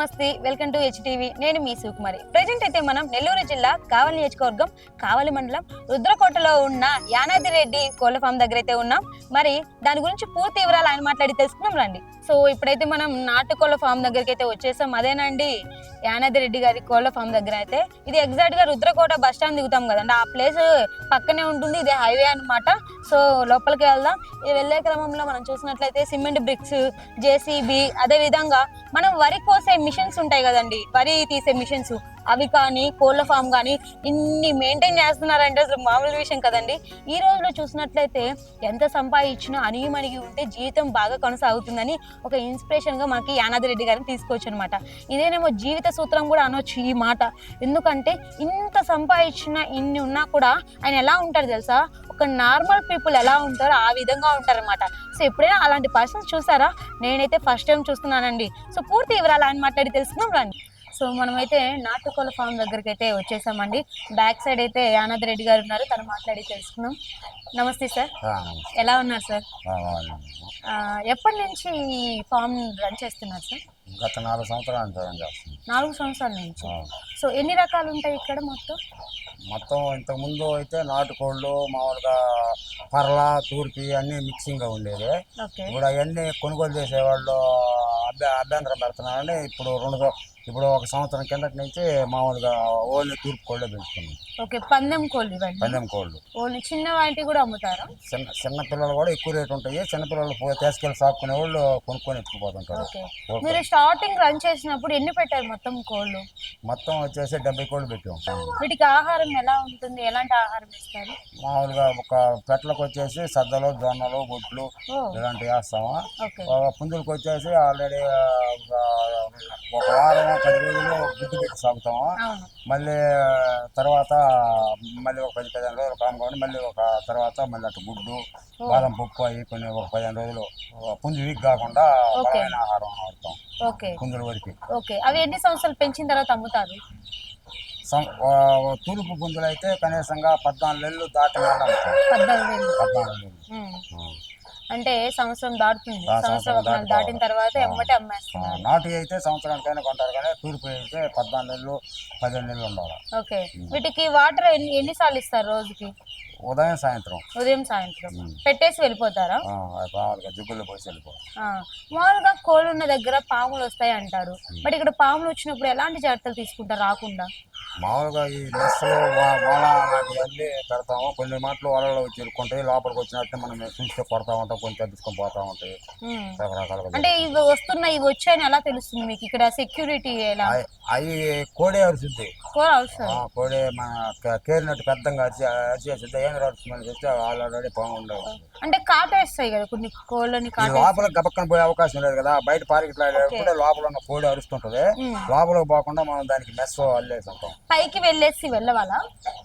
నమస్తే welcome to HTV నేను మీ సుకుమారి. Present అయితే మనం నెల్లూరు జిల్లా కావలి నియోజకవర్గం కావలి మండలం రుద్రకోటలో ఉన్న యానాది రెడ్డి కోళ్ళ ఫామ్ దగ్గర అయితే ఉన్నాం. మరి దాని గురించి పూర్తి వివరాలు ఆయన మాట్లాడి తెలుసుకున్నాం రండి. సో ఇప్పుడైతే మనం నాటుకోళ్ళ ఫామ్ దగ్గరికి అయితే వచ్చేసాం. అదేనండి యానాది రెడ్డి గారి కోళ్ళ ఫామ్ దగ్గర అయితే ఇది ఎగ్జాక్ట్గా రుద్రకోట బస్ స్టాండ్ దిగుతాం కదండి. ఆ ప్లేస్ పక్కనే ఉంటుంది. ఇది హైవే అన్నమాట. సో లోపలికి వెళ్దాం. ఇది వెళ్ళే క్రమంలో మనం చూసినట్లయితే సిమెంట్ బ్రిక్స్ జేసీబీ అదే విధంగా మనం వరి కోసే మిషన్స్ ఉంటాయి కదండి. వరి తీసే మిషన్స్ అవి కానీ కోళ్ళ ఫామ్ కానీ ఇన్ని మెయింటైన్ చేస్తున్నారంటే అసలు మామూలు విషయం కదండి. ఈ రోజులో చూసినట్లయితే ఎంత సంపాదించినా అణిగిమణిగి ఉంటే జీవితం బాగా కొనసాగుతుందని ఒక ఇన్స్పిరేషన్గా మనకి యానాది రెడ్డి గారిని తీసుకోవచ్చు అనమాట ఇదేనేమో జీవిత సూత్రం కూడా అనొచ్చు ఈ మాట. ఎందుకంటే ఇంత సంపాదించిన ఇన్ని ఉన్నా కూడా ఆయన ఎలా ఉంటారు తెలుసా? ఒక నార్మల్ పీపుల్ ఎలా ఉంటారో ఆ విధంగా ఉంటారనమాట. సో ఎప్పుడైనా అలాంటి పర్సన్స్ చూసారా? నేనైతే ఫస్ట్ టైం చూస్తున్నానండి. సో పూర్తి వివరాలు ఆయన మాట్లాడి తెలుసుకుందాం రండి. సో మనమైతే నాటుకోళ్ళ ఫామ్ దగ్గరికి అయితే వచ్చేసామండి. బ్యాక్ సైడ్ అయితే యానాద్ రెడ్డి గారు ఉన్నారు. తను మాట్లాడి తెలుసుకుందాం. నమస్తే సార్. ఎలా ఉన్నారు సార్? ఎప్పటి నుంచి ఈ ఫామ్ రన్ చేస్తున్నారు సార్? గత నాలుగు సంవత్సరాలు నాలుగు సంవత్సరాల నుంచి. సో ఎన్ని రకాలు ఉంటాయి ఇక్కడ మొత్తం? మొత్తం ఇంతకుముందు అయితే నాటుకోళ్ళు మామూలుగా పర్ల తూర్పి అన్నీ మిక్సింగ్గా ఉండేది ఇప్పుడు అవన్నీ కొనుగోలు చేసేవాళ్ళు అభ్య అభ్యంతరం పెడుతున్నారని ఇప్పుడు రెండు ఇప్పుడు ఒక సంవత్సరం కిందటి నుంచి మామూలుగా ఓన్లీ తూర్పు కోళ్ళే పెంచుకున్నాం. ఓకే పందెం కోళ్ళు పందెం కోళ్ళు. ఓన్లీ చిన్న వాటి కూడా అమ్ముతారా? చిన్న చిన్న పిల్లలు కూడా ఎక్కువ రేటు ఉంటాయి. చిన్న పిల్లలు తీసుకెళ్ళి సాకునే వాళ్ళు కొనుక్కొని ఎత్తుకుపోతుంటారు. మీరు స్టార్టింగ్ రన్ చేసినప్పుడు ఎన్ని పెట్టారు మొత్తం కోళ్ళు? మొత్తం వచ్చేసి డెబ్బై కోళ్ళు పెట్టాం. వీటికి ఆహారం ఎలా ఉంటుంది? ఎలాంటి ఆహారం ఇస్తారు? మామూలుగా ఒక పెట్టలకు వచ్చేసి సద్దలు జొన్నలు గుడ్లు ఇలాంటివి వేస్తాము? పుంజులకు వచ్చేసి ఆల్రెడీ ఒక వారం పది రోజులు గుడ్డు పెట్టి సాగుతాము మళ్ళీ తర్వాత మళ్ళీ ఒక పది పదిహేను రోజులు కాముకొని మళ్ళీ ఒక తర్వాత మళ్ళీ అటు గుడ్డు బాదం పప్పు అవి కొన్ని ఒక పదిహేను రోజులు పుంజు వీక్ కాకుండా. బలమైన ఆహారం వాడతాం. ఓకే. పుంజుల వరకు. ఓకే. అవి ఎన్ని సంవత్సరాలు పెంచిన తర్వాత అమ్ముతారు? తూర్పు పుంజులు అయితే కనీసంగా పద్నాలుగు నెలలు దాటిన పద్నాలుగు నెలలు. అంటే సంవత్సరం దాటుతుంది. సంవత్సరం దాటిన తర్వాత. ఎమ్మటే ఆ, అమ్మేస్తున్నారు నాటు అయితే సంవత్సరానికైనా కొంటారు కానీ తూర్పు అయితే పద్నాలుగు నెలలు పదిహేను నెలలు ఉండాలి. ఓకే. వీటికి వాటర్ ఎన్ని ఎన్నిసార్లు ఇస్తారు రోజుకి? ఉదయం సాయంత్రం. ఉదయం సాయంత్రం. పెట్టేసి వెళ్ళిపోతారా? జుగ్గుల్లో పోసి మామూలుగా కోళ్ళు ఉన్న దగ్గర పాములు వస్తాయి అంటారు. బట్ ఇక్కడ పాములు వచ్చినప్పుడు ఎలాంటి జాగ్రత్తలు తీసుకుంటారు రాకుండా? మామూలుగా ఈ మెస్సులు వల అలాంటివన్నీ పెడతాము. కొన్ని మాటలు వలలో వచ్చి ఇరుక్కుంటాయి. లోపలికి వచ్చినట్టు మనం చూస్తే కొడతా ఉంటాం కొన్ని తప్పించుకొని పోతా ఉంటాయి. రకరకాలుగా అంటే ఇవి వస్తున్నాయి ఇవి వచ్చాయని ఎలా తెలుస్తుంది మీకు? ఇక్కడ సెక్యూరిటీ ఎలా? అవి కోడే ఆ, కోడే మన కేరినట్టు పెద్దగా అరిచి ఏం అరుచుతుందని చెప్తే ఆల్రెడీ పాము ఉండవు అంటే కాటేస్తాయి కదా కొన్ని కోళ్ళని లోపల గబక్కన పోయే అవకాశం లేదు కదా. బయట పారికిట్లాడేటప్పుడు లోపల ఉన్న కోడి అరుస్తుంటది. ఉమ్. లోపలికి పోకుండా మనం దానికి మెస్ అల్లేసి ఉంటాం. పైకి వెళ్ళేసి వెళ్ళవాలా?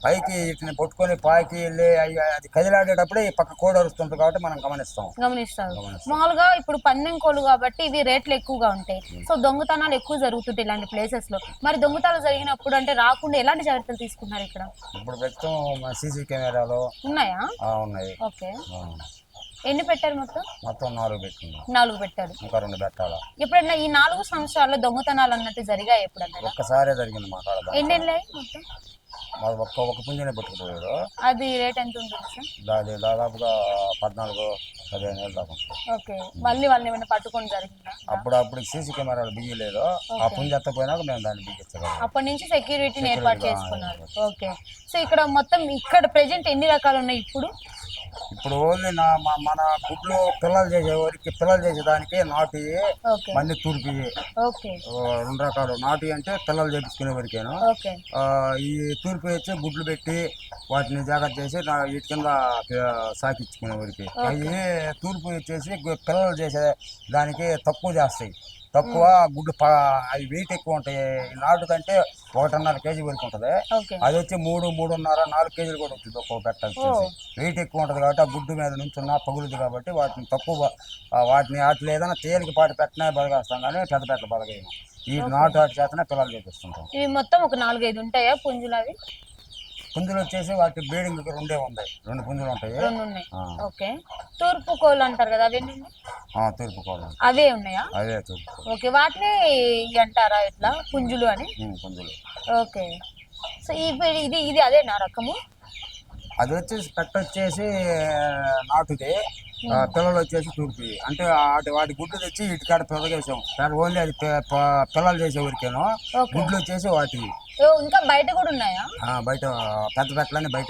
పైకి వీటిని పట్టుకొని పాకి వెళ్ళి అయ్యి అది కదిలాడేటప్పుడే ఈ పక్క కోడి అరుస్తుంటుంది కాబట్టి మనం గమనిస్తాం. గమనిస్తారు గమనిస్తాం. మామూలుగా ఇప్పుడు పందెం కోళ్ళు కాబట్టి ఇవి రేట్లు ఎక్కువగా ఉంటాయి. సో దొంగతనాలు ఎక్కువ జరుగుతుంటాయి ఇలాంటి ప్లేసెస్లో. మరి దొంగతనాలు జరిగినప్పుడు అంటే రాకుండా ఎలాంటి జాగ్రత్తలు తీసుకున్నారు ఇక్కడ? ఇప్పుడు ప్రస్తుతం సీసీ కెమెరాలు ఉన్నాయా? ఆ, ఉన్నాయి. ఓకే. ఆ, ఎన్ని పెట్టారు మొత్తం? మొత్తం నాలుగు పెట్టుకున్నాం. నాలుగు పెట్టారు. ఇంకా రెండు పెట్టాలా? ఎప్పుడన్నా ఈ నాలుగు సంవత్సరాల్లో దొంగతనాలు అన్నట్టు జరిగాయి ఎప్పుడన్నా? ఒక్కసారే జరిగింది మా కాడ ఎన్ని వెళ్ళాయి మొత్తం? మాది ఒక్క ఒక పుంజనే పట్టుకుపోయారు అది రేట్ ఎంత ఉంటుంది సార్? దాది దాదాపుగా పద్నాలుగు పదిహేను ఏళ్ళు దాకా. ఓకే. మళ్ళీ వాళ్ళని ఏమైనా పట్టుకొని జరిగిందా? అప్పుడు అప్పుడు సీసీ కెమెరాలు బియ్యలేదు. ఆ పుంజ ఎత్తపోయినాక మేము దాన్ని బిగించగలం. అప్పటి నుంచి సెక్యూరిటీని ఏర్పాటు చేసుకున్నారు. ఓకే. సో ఇక్కడ మొత్తం ఇక్కడ ప్రెజెంట్ ఎన్ని రకాలు ఉన్నాయి ఇప్పుడు? ఇప్పుడు ఓన్లీ నా మన గుడ్లు పిల్లలు చేసే వరకు పిల్లలు చేసేదానికి నాటి మళ్ళీ తూర్పు రెండు రకాలు. నాటి అంటే పిల్లలు చేపించుకునే వరకేను. ఈ తూర్పు వచ్చి గుడ్లు పెట్టి వాటిని జాగ్రత్త చేసి నా వీటి కింద సాకిచ్చుకునే వరకు. అవి తూర్పు వచ్చేసి పిల్లలు చేసే దానికి తక్కువ చేస్తాయి. తక్కువ గుడ్లు ప- అవి వెయిట్ ఎక్కువ ఉంటాయి. నాటు కంటే ఒకటిన్నర కేజీ వరకు ఉంటుంది. అది వచ్చి మూడు మూడున్నర నాలుగు కేజీలు కూడా వచ్చింది ఒక్కో పెట్ట వెయిట్ ఎక్కువ ఉంటుంది కాబట్టి ఆ గుడ్డు మీద నుంచి ఉన్న పగులుది కాబట్టి వాటిని తక్కువ వాటిని వాటిలో ఏదైనా తేలిక పాటి పెట్టినా బలగాస్తాం కానీ పెద్ద పెట్ట బలగేయము. ఈ నాటు వాటి చేతనే పిల్లలు చేపిస్తుంటాం. ఇవి మొత్తం ఒక నాలుగైదు ఉంటాయా పుంజులు అవి? పుంజులు వచ్చేసి వాటి బ్రీడింగ్ రెండే ఉన్నాయి రెండు పుంజులు ఉంటాయి. రెండు ఉన్నాయి. ఓకే. తూర్పు కోళ్ళు అంటారు కదా అవి తూర్పు కోళ్ళ. అవే ఉన్నాయా? అవే తూర్పు. ఓకే. వాటిని అంటారా ఇట్లా పుంజులు అని? పుంజులు. ఓకే. సో ఇప్పుడు ఇది ఇది అదేనా రకము? అది వచ్చేసి పెట్ట వచ్చేసి నాటుది. పిల్లలు వచ్చేసి తూర్పు. అంటే వాటి వాటి గుడ్లు తెచ్చి ఇటుకాడ పెరగేసాం ఓన్లీ అది పిల్లలు చేసే ఊరికేను గుడ్లు వచ్చేసి వాటి ఓ, ఇంకా బయట కూడా ఉన్నాయా? ఆ, బయట పెద్ద పెట్టలని బయట.